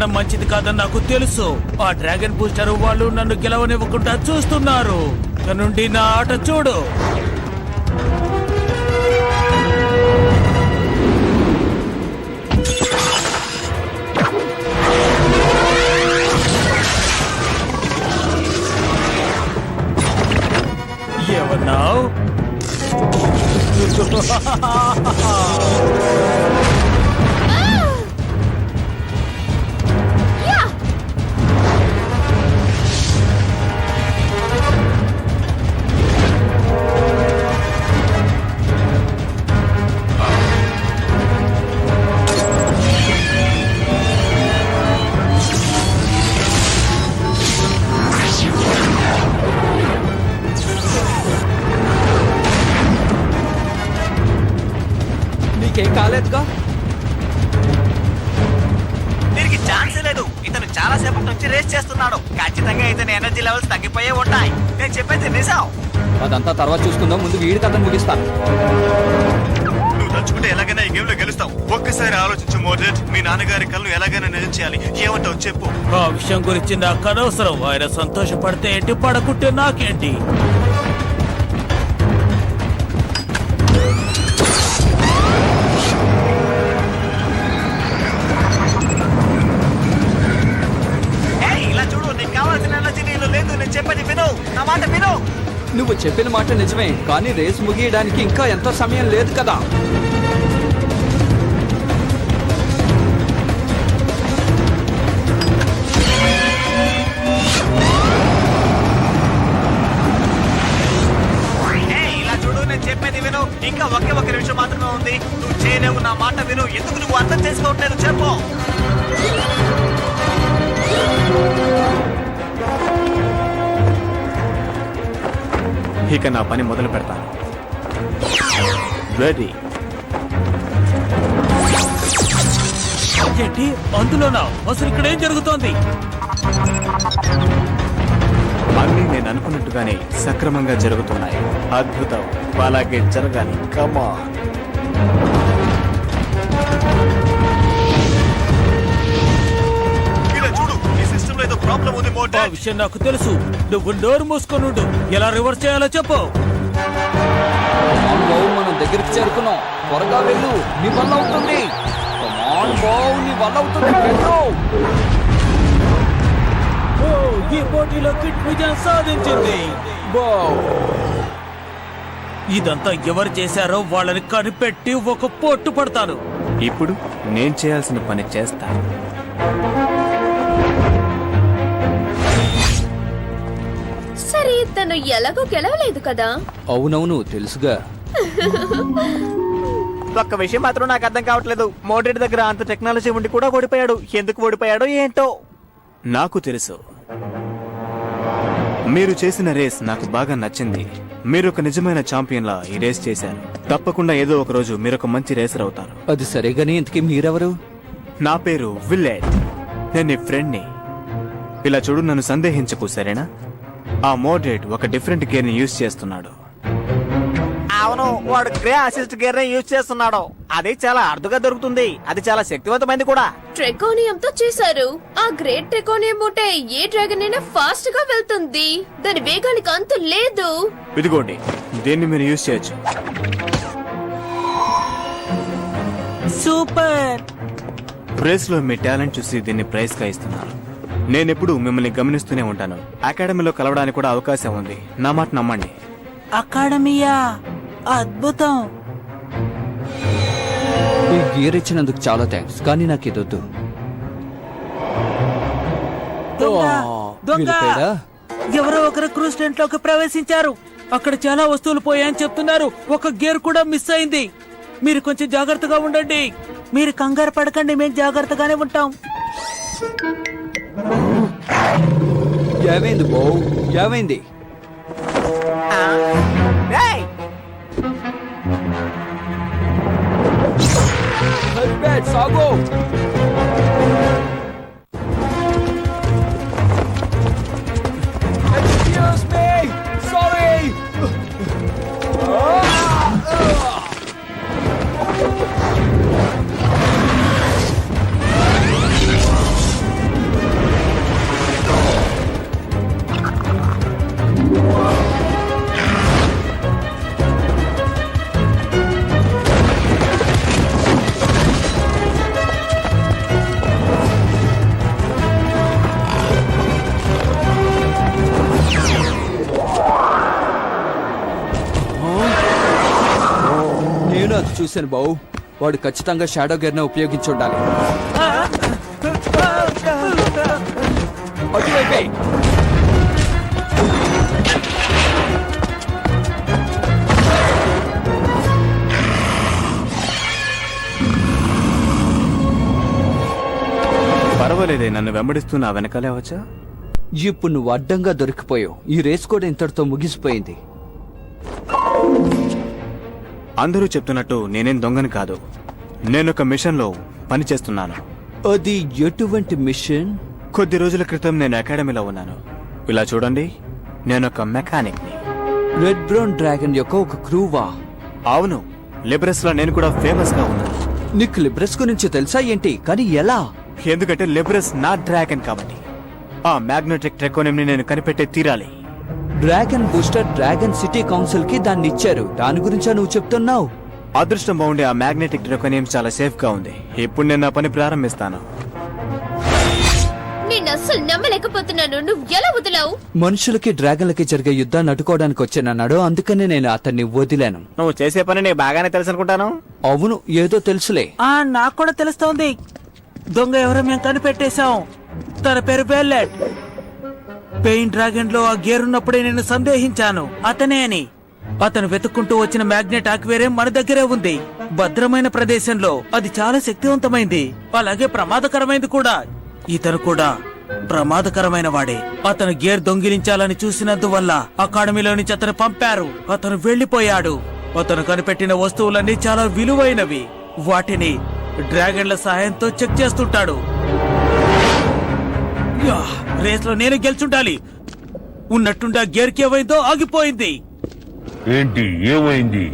ఇకపై మంచిది కాదని నాకు తెలుసు. ఆ డ్రాగన్ బూస్టర్ వాళ్ళు నన్ను గెలవనివ్వకుండా చూస్తున్నారు. నుండి నా ఆట చూడు. ఏమన్నావు? నీకేం కాలేదుగా దీనికి ఛాన్స్ లేదు. ఇతను చాలా సేపటి నుంచి రేస్ చేస్తున్నాడు. ఖచ్చితంగా ఇతని ఎనర్జీ లెవెల్స్ తగ్గిపోయే ఉంటాయి. నేను చెప్పేది నిజం. అదంతా తర్వాత చూసుకుందాం. ముందు వీడి కథను ముగిస్తాను నువ్వు తలుచుకుంటే ఎలాగైనా ఈ గేమ్లో గెలుస్తావు. ఒక్కసారి ఆలోచించు మోడెట్ మీ నాన్నగారి కళ్ళు ఎలాగైనా నిజం చేయాలి. ఏమంటావు చెప్పు. ఆ విషయం గురించి నాకు అనవసరం. ఆయన సంతోషపడితే ఏంటి పడకుంటే నాకేంటి? చెప్పిన మాట నిజమే కానీ రేసు ముగియడానికి ఇంకా ఎంతో సమయం లేదు కదా? ఇక నా పని మొదలు పెడతాను. రెడీ ఏంటి? అందులోనా? అసలు ఇక్కడ ఏం జరుగుతోంది? అన్నీ నేను అనుకున్నట్టుగానే సక్రమంగా జరుగుతున్నాయి. అద్భుతం. అలాగే జరగాలి. కమా ప్రాబ్లం ఉంది ఆ విషయం నాకు తెలుసు. నువ్వు నోరు మూసుకొనుండు ఎలా రివర్స్ చేయాలో చెప్పు. మనం దగ్గరికి చేరుకున్నాం. త్వరగా వెళ్ళు. నీ వల్ల అవుతుంది. కమాన్ బావు నీ వల్ల అవుతుంది వెళ్ళు ఓ, ఈ పోటీలో కిట్ విజయం సాధించింది. బావ్. ఇదంతా ఎవరు చేశారో వాళ్ళని కనిపెట్టి ఒక పొట్టు పడతాను. ఇప్పుడు నేను చేయాల్సిన పని చేస్తాను తను ఎలాగో గెలవలేదు కదా. అవునవును తెలుసుగా. ఒక్క విషయం మాత్రం నాకు అర్థం కావట్లేదు. మోడెడ్ దగ్గర అంత టెక్నాలజీ ఉండి కూడా ఓడిపోయాడు. ఎందుకు ఓడిపోయాడో ఏంటో? నాకు తెలుసు. మీరు చేసిన రేస్ నాకు బాగా నచ్చింది. మీరు ఒక నిజమైన ఛాంపియన్లా ఈ రేస్ చేశారు. తప్పకుండా ఏదో ఒక రోజు మీరు ఒక మంచి రేసర్ అవుతారు. అది సరే గానీ ఇంతకీ మీరెవరు? నా పేరు విల్లేట్ నేను నీ ఫ్రెండ్ని ఇలా చూడు నన్ను సందేహించకు సరేనా? ఆ మోడరేట్ ఒక డిఫరెంట్ గేర్ని యూజ్ చేస్తున్నాడు. అవును వాడు గ్రే అసిస్ట్ గేర్ యూజ్ చేస్తున్నాడు. అది చాలా అరుదుగా దొరుకుతుంది. అది చాలా శక్తివంతమైనది కూడా. ట్రెకోనియం తో చేశారు. ఆ గ్రేట్ ట్రెకోనియం ఉంటే ఏ డ్రాగన్ అయినా ఫాస్ట్గా వెళ్తుంది. దాని వేగానికి అంతు లేదు. ఇదిగోండి దీన్ని మీరు యూజ్ చేయొచ్చు. సూపర్! రేస్లో మీ టాలెంట్ చూసి దీన్ని ప్రైజ్గా ఇస్తున్నారు. నేనెప్పుడు మిమ్మల్ని గమనిస్తూనే ఉంటాను. అకాడమీలో కలవడానికి కూడా అవకాశం ఉంది. నా మాట నమ్మండి. అకాడమీయా? అద్భుతం. ఈ గేర్ ఇచ్చినందుకు చాలా థ్యాంక్స్ కానీ నాకు ఇదొద్దు దొంగ? ఎవరో ఒకరు క్రూజ్ టెంట్లోకి ప్రవేశించారు. అక్కడ చాలా వస్తువులు పోయాయని చెప్తున్నారు. ఒక గేర్ కూడా మిస్ అయింది. మీరు కొంచెం జాగ్రత్తగా ఉండండి. మీరు కంగారు పడకండి మేము జాగ్రత్తగానే ఉంటాం. ఏమైంది బావు ఏమైంది? సాగు చూశాను బావు. వాడు ఖచ్చితంగా షాడో గేర్ని ఉపయోగించి ఉండాలి అటువైపే. పర్వాలేదే నన్ను వెంబడిస్తున్నా వెనకాలే వచ్చా? ఇప్పుడు నువ్వు అడ్డంగా దొరికిపోయావు. ఈ రేస్ కూడా ఇంతటితో ముగిసిపోయింది. అందరూ చెప్తున్నట్టు నేనేం దొంగని కాదు. నేనొక మిషన్లో పనిచేస్తున్నాను అది ఎటువంటి మిషన్? కొద్ది రోజుల క్రితం నేను అకాడమీలో ఉన్నాను. ఇలా చూడండి నేనొక మెకానిక్ని. రెడ్ బ్రౌన్ డ్రాగన్ యొక్క ఒక క్రూవా? అవును లిబరస్లో నేను కూడా ఫేమస్గా ఉన్నాను. నీకు లిబ్రస్ గురించి తెలుసా ఏంటి? కానీ ఎలా? ఎందుకంటే లిబరస్ నా డ్రాగన్ కాబట్టి. ఆ మ్యాగ్నెటిక్ ట్రెకోనియం నేను కనిపెట్టే తీరాలి. డ్రాగన్ బూస్టర్ డ్రాగన్ సిటీ కౌన్సిల్కి దాన్ని ఇచ్చారు. దాని గురించా నువ్వు చెప్తున్నావు? అదృష్టం బాగుండే ఆ మ్యాగ్నెటిక్ ట్రెకోనియం చాలా సేఫ్గా ఉంది. ఇప్పుడు నేను నా పని ప్రారంభిస్తాను. నేను అస్సలు నమ్మలేకపోతున్నాను. నువ్వు ఎలా వదిలావు? మనుషులకి డ్రాగన్లకి జరిగే యుద్ధాన్ని అడ్డుకోవడానికి వచ్చానన్నాడు అందుకనే నేను అతన్ని వదిలాను. నువ్వు చేసే పని నీకు బాగానే తెలుసు అనుకుంటాను అవును ఏదో తెలుసులే. ఆ నాకు కూడా తెలుస్తోంది. దొంగ ఎవరో మేము కనిపెట్టేశాం. తన పేరు బెల్లెట్. పెయిన్ డ్రాగన్లో ఆ గేర్ ఉన్నప్పుడే నేను సందేహించాను. అతనే అని. అతను వెతుక్కుంటూ వచ్చిన మ్యాగ్నెట్ ఆక్వేరియం మన దగ్గరే ఉంది. భద్రమైన ప్రదేశంలో అది చాలా శక్తివంతమైంది. అలాగే ప్రమాదకరమైంది కూడా. ఇతను కూడా ప్రమాదకరమైన వాడే. అతను గేర్ దొంగిలించాలని చూసినందువల్ల అకాడమీలో నుంచి అతను పంపారు. అతను వెళ్ళిపోయాడు అతను కనిపెట్టిన వస్తువులన్నీ చాలా విలువైనవి. వాటిని డ్రాగన్ల సహాయంతో చెక్ చేస్తుంటాడు. యా, రేస్లో నేను గెలుచుండాలి. ఉన్నట్టుండా గేర్కి ఏమైందో ఆగిపోయింది. ఏంటి? ఏమైంది?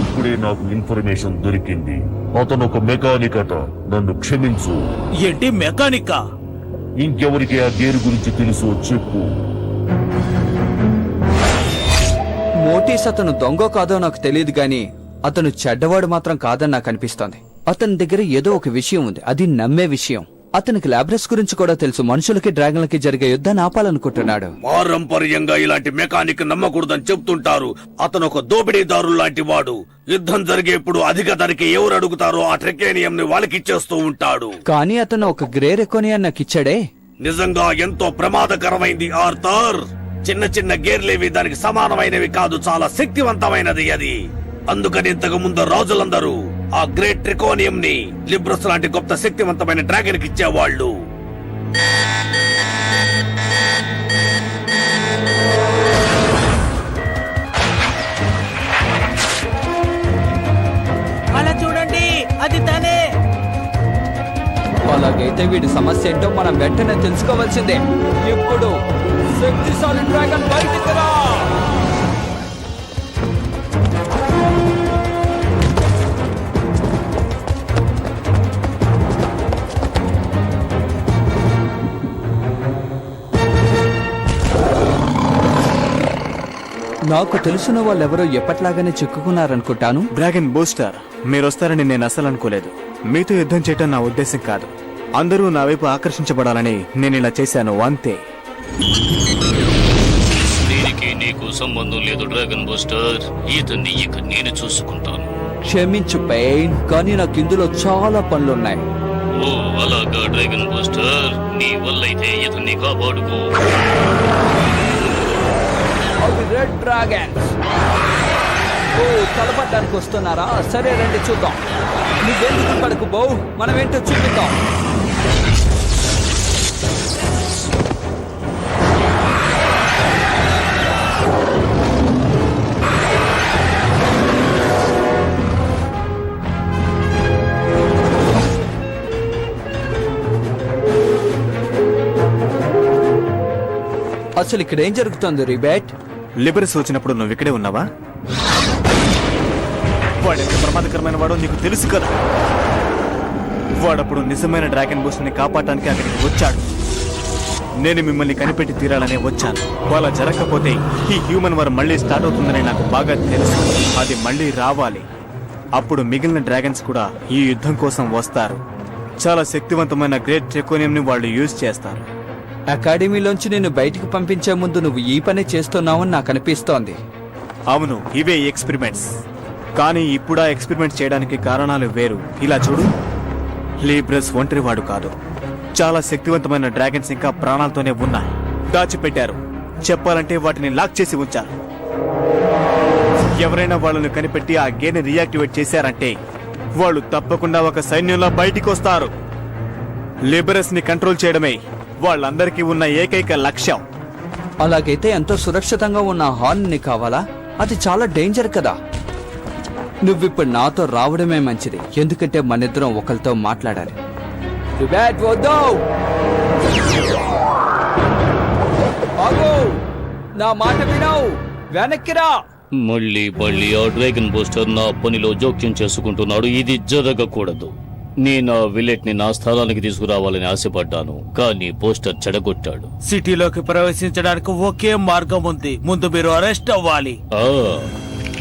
ఇప్పుడే నాకు ఇన్ఫర్మేషన్ దొరికింది. అతను ఒక మెకానిక్ అట నన్ను క్షమించు. ఏంటి మెకానికా? ఇంకెవరికి ఆ గేరు గురించి తెలుసో చెప్పు. మోటీస్ అతను దొంగ కాదో నాకు తెలియదు గాని అతను చెడ్డవాడు మాత్రం కాదని నాకు అనిపిస్తోంది. అతని దగ్గర ఏదో ఒక విషయం ఉంది. అది నమ్మే విషయం. అతనికి లాబ్రస్ గురించి కూడా తెలుసు. మనుషులకి డ్రాగన్లకి జరిగే యుద్ధాన్ని ఆపాలనుకుంటున్నాడు. పారంపర్యంగా ఇలాంటి మెకానిక్ నమ్మకూడదని చెప్తుంటారు. అతను ఒక దోపిడీదారు లాంటి వాడు. యుద్ధం జరిగేప్పుడు అధిక ధరకి ఎవరు అడుగుతారో ఆ ట్రెకేనియం ని వాళ్ళకిచ్చేస్తూ ఉంటాడు. కానీ అతను ఒక గ్రే రెకోనియన్ నాకు ఇచ్చాడే. నిజంగా ఎంతో ప్రమాదకరమైంది ఆర్థర్. చిన్న చిన్న గేర్లేవి దానికి సమానమైనవి కాదు. చాలా శక్తివంతమైనది అది. అందుకని ఇంతకు ముందు రాజులందరూ ఆ గ్రేట్ ట్రికోనియం ని లిబ్రస్ లాంటి గొప్ప శక్తివంతమైన డ్రాగన్కి ఇచ్చేవాళ్ళు. అలా చూడండి అది తనే. అలాగైతే వీడి సమస్య ఏంటో మనం వెంటనే తెలుసుకోవాల్సిందే. ఇప్పుడు శక్తిశాలి డ్రాగన్ బయటికి రా. నాకు తెలిసిన వాళ్ళెవరో ఎప్పట్లాగానే చిక్కుకున్నారనుకుంటాను. డ్రాగన్ బూస్టర్ మీరు వస్తారని నేను అసలు అనుకోలేదు మీతో యుద్ధం చేయటం నా ఉద్దేశం కాదు. అందరూ నా వైపు ఆకర్షించబడాలని నేను ఇలా చేశాను అంతే. దీనికి నీకు సంబంధం లేదు డ్రాగన్ బూస్టర్. ఇతన్ని ఇక నేను చూసుకుంటాను. క్షమించు పెయిన్ కానీ నాకు ఇందులో చాలా పనులున్నాయి. ఓ అలాగా డ్రాగన్ బూస్టర్. నీ వల్లైతే ఇతన్ని కాపాడుకో అవి రెడ్ డ్రాగన్స్ ఓ తలపడ్డానికి వస్తున్నారా? సరే రండి చూద్దాం. నువ్వెందుకు పడకు బౌ? మనం ఏంటో చూపిద్దాం. అసలు ఇక్కడ ఏం జరుగుతుంది రిబేట్? లిబరస్ వచ్చినప్పుడు నువ్వు ఇక్కడే ఉన్నావా? వాడు ఎంత ప్రమాదకరమైన వాడో నీకు తెలుసు కదా. వాడప్పుడు నిజమైన డ్రాగన్ బూస్ట్ని కాపాడటానికి అక్కడికి వచ్చాడు. నేను మిమ్మల్ని కనిపెట్టి తీరాలనే వచ్చాను. అలా జరగకపోతే ఈ హ్యూమన్ వార్ మళ్ళీ స్టార్ట్ అవుతుందని నాకు బాగా తెలుసు. అది మళ్ళీ రావాలి. అప్పుడు మిగిలిన డ్రాగన్స్ కూడా ఈ యుద్ధం కోసం వస్తారు. చాలా శక్తివంతమైన గ్రేట్ ట్రెకోనియం ని వాళ్ళు యూజ్ చేస్తారు. అకాడమీలోంచి నేను బయటికి పంపించే ముందు నువ్వు ఈ పని చేస్తున్నావని నాకు అనిపిస్తోంది. అవును ఇవే ఎక్స్పెరిమెంట్స్. కానీ ఇప్పుడు ఆ ఎక్స్పెరిమెంట్ చేయడానికి కారణాలు వేరు. ఇలా చూడు. లీబ్రస్ ఒంటరివాడు కాదు. చాలా శక్తివంతమైన డ్రాగన్స్ ఇంకా ప్రాణాలతోనే ఉన్నాయి. దాచిపెట్టారు. చెప్పాలంటే వాటిని లాక్ చేసి ఉంచారు. ఎవరైనా వాళ్ళని కనిపెట్టి ఆ గేర్ని రియాక్టివేట్ చేశారంటే వాళ్ళు తప్పకుండా ఒక సైన్యంలో బయటికి వస్తారు లిబరస్ని కంట్రోల్ చేయడమే వాళ్ళందరికీ ఉన్న ఏకైక లక్ష్యం. అలాగైతే ఎంతో సురక్షితంగా ఉన్న హార్న్ని కావాలా? అది చాలా డేంజర్ కదా. నువ్విప్పుడు నాతో రావడమే మంచిది. ఎందుకంటే మనిద్దరం ఒకరితో మాట్లాడాలి! నా మాట వినవు. వెనక్కిరా మళ్ళీ మళ్ళీ ఆ డ్రాగన్ బూస్టర్ నా పనిలో జోక్యం చేసుకుంటున్నాడు. ఇది జరగకూడదు. నేను ఆ విల్లెట్ని నా స్థలానికి తీసుకురావాలని ఆశపడ్డాను కానీ పోస్టర్ చెడగొట్టాడు. సిటీలోకి ప్రవేశించడానికి ఒకే మార్గం ఉంది. ముందు మీరు అరెస్ట్ అవ్వాలి. ఆ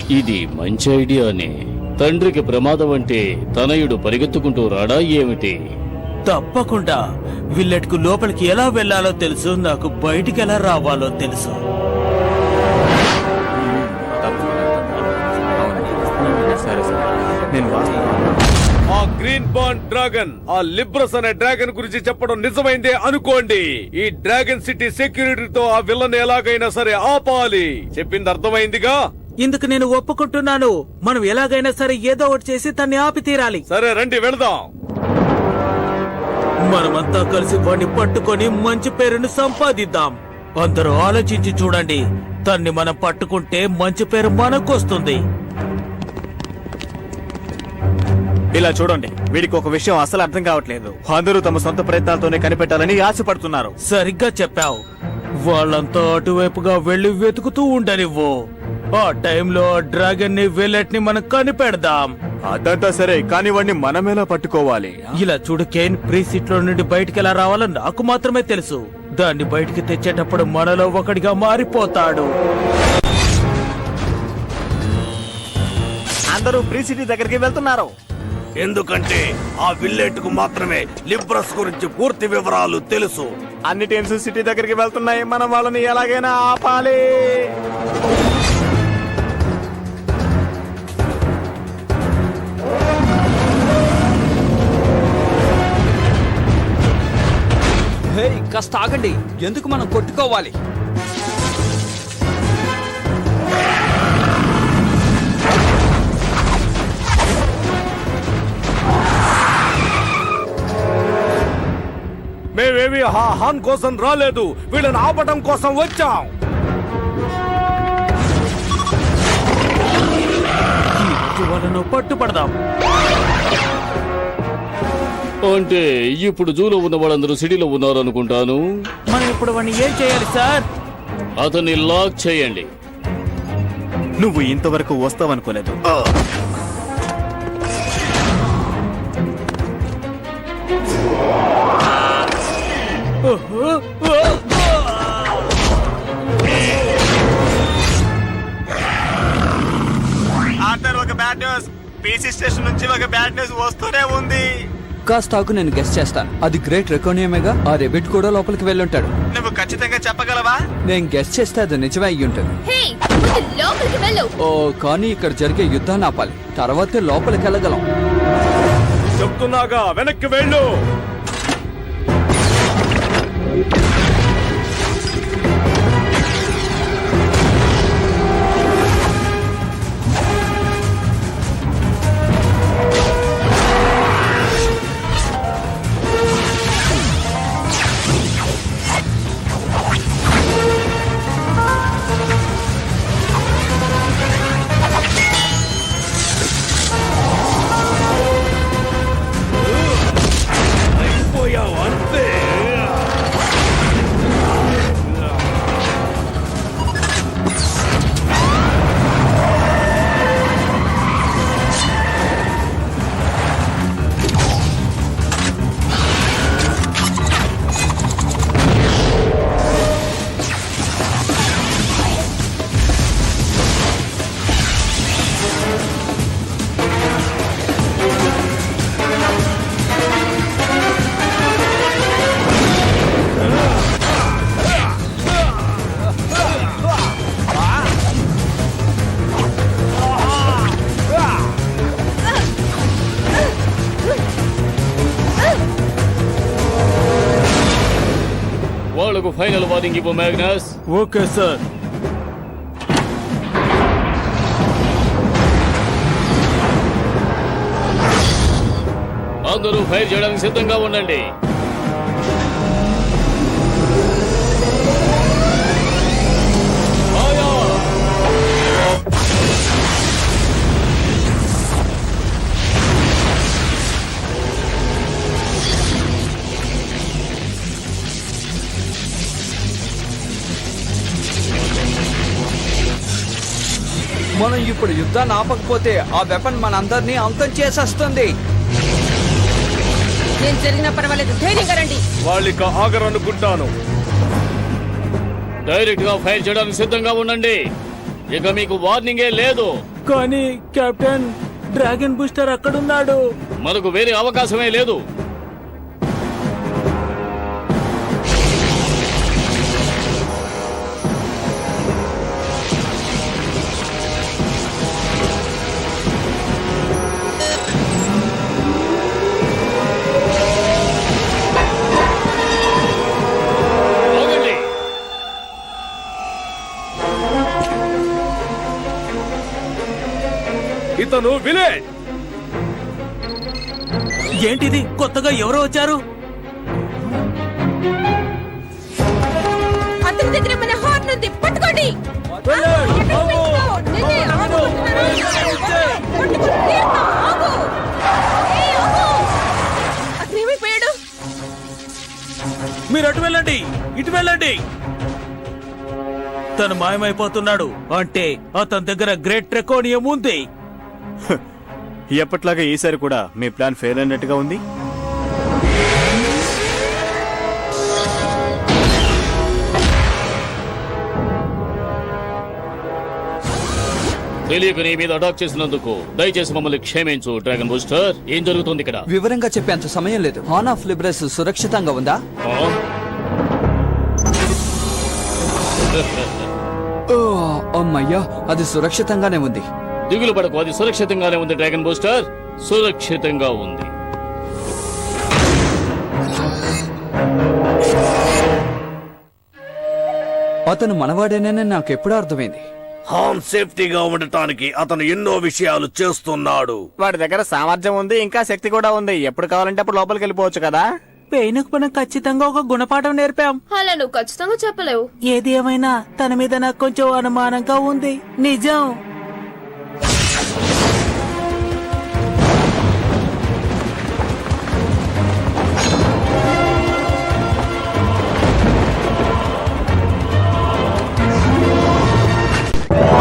ఇది మంచి ఐడియానే. తండ్రికి ప్రమాదం అంటే తనయుడు పరిగెత్తుకుంటూ రాడా ఏమిటి? తప్పకుండా. విల్లెట్కు లోపలికి ఎలా వెళ్ళాలో తెలుసు నాకు బయటికి ఎలా రావాలో తెలుసు. ఆ గ్రీన్ బాండ్ డ్రాగన్ ఆ లిబ్రస్ అనే డ్రాగన్ గురించి చెప్పడం నిజమైందే అనుకోండి. ఈ డ్రాగన్ సిటీ సెక్యూరిటీతో ఆ విలన్ ఎలాగైనా సరే ఆపాలి. చెప్పింది అర్థమైందిగా? ఇందుకు నేను ఒప్పుకుంటున్నాను. మనం ఎలాగైనా సరే ఏదో ఒకటి చేసి తన్ని ఆపి తీరాలి. సరే రండి వెళదాం. మనమంతా కలిసి వాడిని పట్టుకొని మంచి పేరును సంపాదిద్దాం. అందరూ ఆలోచించి చూడండి. తన్ని మనం పట్టుకుంటే మంచి పేరు మనకొస్తుంది. ఇలా చూడండి. వీడికి ఒక విషయం అసలు అర్థం కావట్లేదు. అందరూ తమ సొంత ప్రయత్నాలతోనే కనిపెట్టాలని ఆశపడుతున్నారు. సరిగ్గా చెప్పావు. వాళ్ళంతా అటువైపుగా వెళ్ళి వెతుకుతూ ఉండనివ్వు. ఆ టైంలో డ్రాగన్ని వెల్లెట్ని మనం కనిపెడదాం. అదంతా సరే కానీ వాడిని మనమేలా పట్టుకోవాలి? ఇలా చూడు కేన్ ప్రీ సీట్లో నుండి బయటికి ఎలా రావాలో నాకు మాత్రమే తెలుసు. దాన్ని బయటికి తెచ్చేటప్పుడు మనలో ఒకడిగా మారిపోతాడు. అందరూ ప్రీ సిటీ దగ్గరికి వెళ్తున్నారు. ఎందుకంటే ఆ విల్లెట్కు మాత్రమే లిబ్రస్ గురించి పూర్తి వివరాలు తెలుసు. అన్ని టీమ్స్ సిటీ దగ్గరికి వెళ్తున్నాయి. మనం వాళ్ళని ఎలాగైనా ఆపాలి. కాస్త ఆగండి. ఎందుకు మనం కొట్టుకోవాలి? మేమేమి ఆ హాన్ కోసం రాలేదు. వీళ్ళని ఆపటం కోసం వచ్చాం. వాళ్ళను పట్టుపడదాం అంటే ఇప్పుడు జూలో ఉన్న వాళ్ళందరూ సిటీలో ఉన్నారనుకుంటాను? మనం ఇప్పుడు వాడిని ఏం చేయాలి సార్? అతన్ని లాక్ చేయండి. నువ్వు ఇంతవరకు వస్తావనుకోలేదు. ఆర్థర్ ఒక బ్యాడ్ న్యూస్ పీసీ స్టేషన్ నుంచి ఒక బ్యాడ్ న్యూస్ వస్తూనే ఉంది. కాస్త ఆగు నేను గెస్ట్ చేస్తాను. అది గ్రేట్ రెకోనియమేగా ఆ రెబిట్ కూడా లోపలికి వెళ్ళుంటాడు. నువ్వు ఖచ్చితంగా చెప్పగలవా? నేను గెస్ట్ చేస్తే అది నిజమే అయ్యి ఉంటుంది. లోపలికి వెళ్ళు. ఓ కానీ ఇక్కడ జరిగే యుద్ధాన్ని ఆపాలి. తర్వాతే లోపలికి వెళ్ళగలం. చెప్తున్నాగా వెనక్కి వెళ్ళు. Thank you. వార్నింగ్ ఇవ్వు మ్యాగ్నస్ ఓకే సార్ అందరూ ఫైర్ చేయడానికి సిద్ధంగా ఉండండి. మనం ఇప్పుడు యుద్ధాన్ని ఆపకపోతే ఆ వెపన్ మనందరినీ అంతం చేసేస్తుంది. నేను జరిగినా పర్వాలేదు. ధైర్యంగా రండి. వాళ్ళిక ఆగరనుకుంటాను డైరెక్ట్గా ఫైర్ చేయడానికి సిద్ధంగా ఉండండి. ఇక మీకు వార్నింగే లేదు. కానీ కెప్టెన్ డ్రాగన్ బూస్టర్ అక్కడున్నాడు. మనకు వేరే అవకాశమే లేదు. ఇతను విలే ఏంటిది? కొత్తగా ఎవరో వచ్చారు? అతని దగ్గర మన హార్న్ ఉంది. పట్టుకోండి. మీరు అటు వెళ్ళండి ఇటు వెళ్ళండి. తను మాయమైపోతున్నాడు. అంటే అతని దగ్గర గ్రేట్ ట్రెకోనియం ఉంది. ఎప్పట్లాగా ఈసారి కూడా మీ ప్లాన్ ఫెయిల్ అయినట్టుగా ఉంది? తెలియక నీ మీద అటాక్ చేసినందుకు దయచేసి మమ్మల్ని క్షమించు డ్రాగన్ బూస్టర్ ఏం జరుగుతుంది ఇక్కడ? వివరంగా చెప్పేంత సమయం లేదు. హాన్ ఆఫ్ లిబ్రస్ సురక్షితంగా ఉందా? ఆ? ఓ, అమ్మయ్యా అది సురక్షితంగానే ఉంది. దిగులు పడకు. అది సురక్షితంగానే ఉంది డ్రాగన్ బూస్టర్. సురక్షితంగా ఉంది. అతను మనవాడేనని నాకెప్పుడూ అర్థమైంది. హాన్ సేఫ్టీగా ఉండటానికి అతను ఎన్నో విషయాలు చేస్తున్నాడు. వాడి దగ్గర సామర్థ్యం ఉంది ఇంకా శక్తి కూడా ఉంది. ఎప్పుడు కావాలంటే అప్పుడు లోపలికి వెళ్ళిపోవచ్చు కదా. పెయిన్కు మనం ఖచ్చితంగా ఒక గుణపాఠం నేర్పాం. అలా నువ్వు ఖచ్చితంగా చెప్పలేవు. ఏది ఏమైనా తన మీద నాకు కొంచెం అనుమానంగా ఉంది. నిజం.